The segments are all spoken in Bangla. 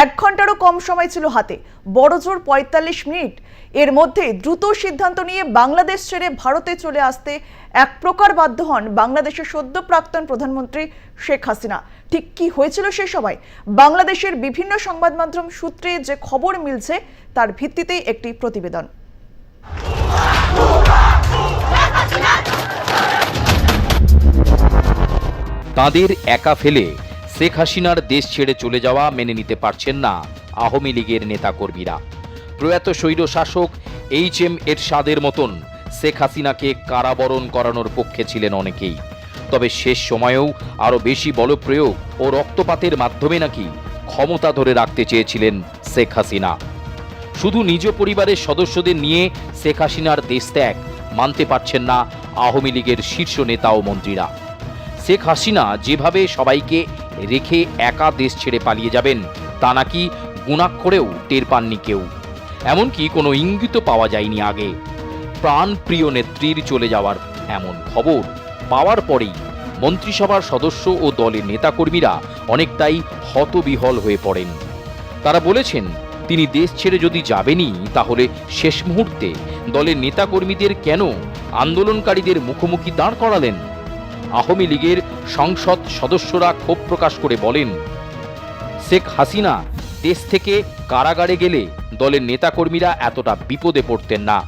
এক ঘন্টারও কম সময় ছিল হাতে। বড়জোর পঁয়তাল্লিশ মিনিট। এর মধ্যে দ্রুত সিদ্ধান্ত নিয়ে বাংলাদেশ ছেড়ে ভারতে চলে আসতে এক প্রকার বাধ্য হন বাংলাদেশের সদ্য প্রাক্তন প্রধানমন্ত্রী শেখ হাসিনা। ঠিক কি হয়েছিল সে সময়? বাংলাদেশের বিভিন্ন সংবাদ মাধ্যম সূত্রে যে খবর মিলছে, তার ভিত্তিতেই একটি প্রতিবেদন। তাদের একা ফেলে শেখ হাসিনার দেশ ছেড়ে চলে যাওয়া মেনে নিতে পারছেন না আওয়ামী লীগের নেতাকর্মীরা। প্রয়াত স্বৈর শাসক এইচ এম এরশাদের মতন শেখ হাসিনাকে কারাবরণ করানোর পক্ষে ছিলেন অনেকেই। তবে শেষ সময়েও আরও বেশি বলপ্রয়োগ ও রক্তপাতের মাধ্যমে নাকি ক্ষমতা ধরে রাখতে চেয়েছিলেন শেখ হাসিনা। শুধু নিজ পরিবারের সদস্যদের নিয়ে শেখ হাসিনার দেশ ত্যাগ মানতে পারছেন না আওয়ামী লীগের শীর্ষ নেতা ও মন্ত্রীরা। শেখ হাসিনা যেভাবে সবাইকে রেখে একা দেশ ছেড়ে পালিয়ে যাবেন। তা নাকি গুণাক্ষরেও টের পাননি কেউ। এমনকি কোনো ইঙ্গিত পাওয়া যায়নি আগে। প্রাণপ্রিয় নেত্রীর চলে যাওয়ার এমন খবর পাওয়ার পরেই মন্ত্রিসভার সদস্য ও দলের নেতাকর্মীরা অনেকটাই হতবিহল হয়ে পড়েন। তারা বলেছেন, তিনি দেশ ছেড়ে যদি যাবেনই, তাহলে শেষ মুহূর্তে দলের নেতাকর্মীদের কেন আন্দোলনকারীদের মুখোমুখি দাঁড় করালেন? আওয়ামী লীগের সংসদ সদস্যরা ক্ষোভ প্রকাশ করে বলেন, শেখ হাসিনা দেশ থেকে কারাগারে গেলে দলের নেতাকর্মীরা এতটা বিপদে পড়তেন না।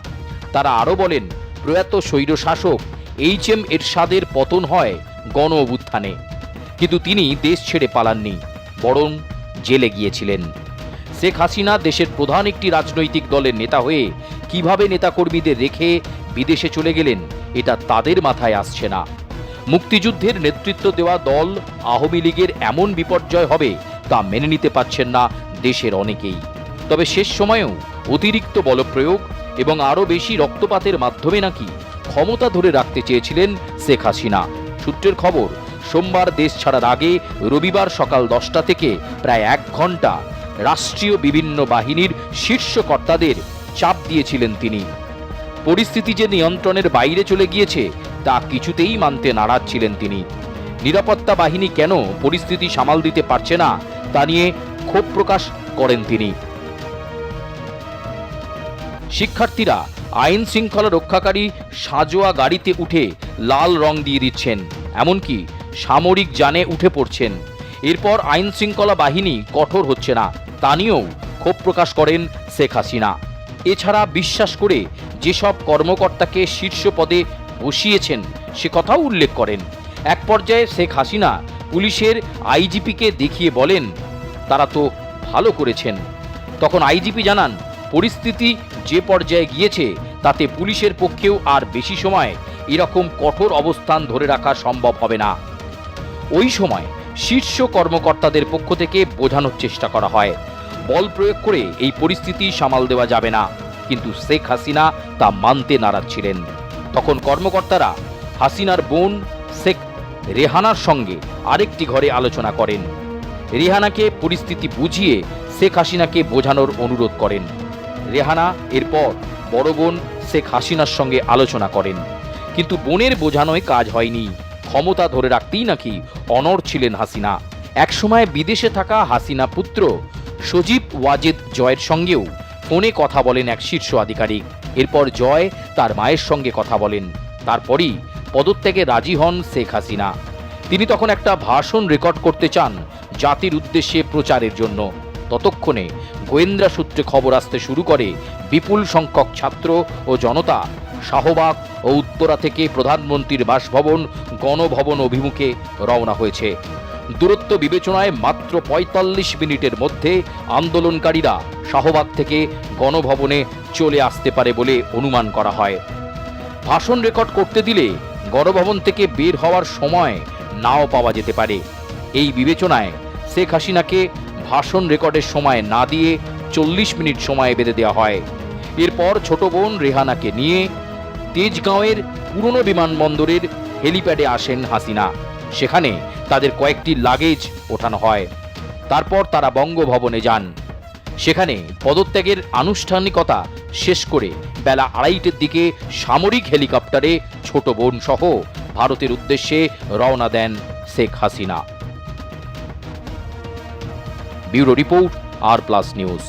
তারা আরও বলেন, প্রয়াত স্বৈর শাসক এইচ এম এরশাদের পতন হয় গণ অভ্যুত্থানে। কিন্তু তিনি দেশ ছেড়ে পালাননি, বরং জেলে গিয়েছিলেন। শেখ হাসিনা দেশের প্রধান একটি রাজনৈতিক দলের নেতা হয়ে কীভাবে নেতাকর্মীদের রেখে বিদেশে চলে গেলেন, এটা তাদের মাথায় আসছে না। মুক্তিযুদ্ধের নেতৃত্ব দেওয়া দল আওয়ামী লীগের এমন বিপর্যয় হবে তা মেনে নিতে পারছেন না দেশের অনেকেই। তবে শেষ সময়েও অতিরিক্ত বলপ্রয়োগ এবং আরও বেশি রক্তপাতের মাধ্যমে নাকি ক্ষমতা ধরে রাখতে চেয়েছিলেন শেখ হাসিনা। সূত্রের খবর, সোমবার দেশ ছাড়ার আগে রবিবার সকাল দশটা থেকে প্রায় এক ঘণ্টা রাষ্ট্রীয় বিভিন্ন বাহিনীর শীর্ষ কর্তাদের চাপ দিয়েছিলেন তিনি। পরিস্থিতি যে নিয়ন্ত্রণের বাইরে চলে গিয়েছে তা কিছুতেই মানতে নারাজ ছিলেন তিনি। নিরাপত্তা বাহিনী কেন পরিস্থিতি সামাল দিতে পারছে না, তা নিয়ে ক্ষোভ প্রকাশ করেন তিনি। শিক্ষার্থীরা আইন শৃঙ্খলা রক্ষাকারী সাজোয়া গাড়িতে উঠে লাল রং দিয়ে দিচ্ছেন, এমনকি সামরিক যানে উঠে পড়ছেন। এরপর আইন শৃঙ্খলা বাহিনী কঠোর হচ্ছে না, তা নিয়েও ক্ষোভ প্রকাশ করেন শেখ হাসিনা। এছাড়া বিশ্বাস করে যেসব কর্মকর্তাকে শীর্ষ পদে বসিয়েছেন, সে কথাও উল্লেখ করেন। এক পর্যায়ে শেখ হাসিনা পুলিশের আইজিপিকে দেখিয়ে বলেন, তারা তো ভালো করেছেন। তখন আইজিপি জানান, পরিস্থিতি যে পর্যায়ে গিয়েছে, তাতে পুলিশের পক্ষেও আর বেশি সময় এরকম কঠোর অবস্থান ধরে রাখা সম্ভব হবে না। ওই সময় শীর্ষ কর্মকর্তাদের পক্ষ থেকে বোঝানোর চেষ্টা করা হয়। বল প্রয়োগ করে এই পরিস্থিতি সামাল দেওয়া যাবে না। কিন্তু শেখ হাসিনা তা মানতে নারাজ ছিলেন। তখন কর্মকর্তারা হাসিনার বোন শেখ রেহানার সঙ্গে আরেকটি ঘরে আলোচনা করেন। রেহানাকে পরিস্থিতি বুঝিয়ে শেখ হাসিনাকে বোঝানোর অনুরোধ করেন। রেহানা এরপর বড় বোন শেখ হাসিনার সঙ্গে আলোচনা করেন। কিন্তু বোনের বোঝানোয় কাজ হয়নি। ক্ষমতা ধরে রাখতেই নাকি অনর ছিলেন হাসিনা। একসময় বিদেশে থাকা হাসিনা পুত্র সজীব ওয়াজেদ জয়ের সঙ্গেও ফোনে কথা বলেন এক শীর্ষ আধিকারিক। এরপর জয় তার মায়ের সঙ্গে কথা বলেন। তারপরই পদত্যাগে রাজি হন শেখ হাসিনা। তিনি তখন একটা ভাষণ রেকর্ড করতে চান জাতির উদ্দেশ্যে প্রচারের জন্য। ততক্ষণে গোয়েন্দা সূত্রে খবর আসতে শুরু করে বিপুল সংখ্যক ছাত্র ও জনতা। শাহবাগ ও উত্তরা থেকে প্রধানমন্ত্রীর বাসভবন, গণভবন অভিমুখে রওনা হয়েছে। দূরত্ব বিবেচনায় মাত্র পঁয়তাল্লিশ মিনিটের মধ্যে আন্দোলনকারীরা শাহবাগ থেকে গণভবনে চলে আসতে পারে বলে অনুমান করা হয়। ভাষণ রেকর্ড করতে দিলে গণভবন থেকে বের হওয়ার সময় নাও পাওয়া যেতে পারে। এই বিবেচনায় শেখ হাসিনাকে ভাষণ রেকর্ডের সময় না দিয়ে চল্লিশ মিনিট সময় বেঁধে দেওয়া হয়। এরপর ছোট বোন রেহানাকে নিয়ে তেজগাঁওয়ের পুরনো বিমানবন্দরের হেলিপ্যাডে আসেন হাসিনা। সেখানে তাদের কয়েকটি লাগেজ ওঠানো হয়। তারপর তারা বঙ্গভবনে যান। সেখানে পদত্যাগের আনুষ্ঠানিকতা শেষ করে বেলা আড়াইটের দিকে সামরিক হেলিকপ্টারে ছোট বোন সহ ভারতের উদ্দেশ্যে রওনা দেন Sheikh Hasina. Bureau report R plus news.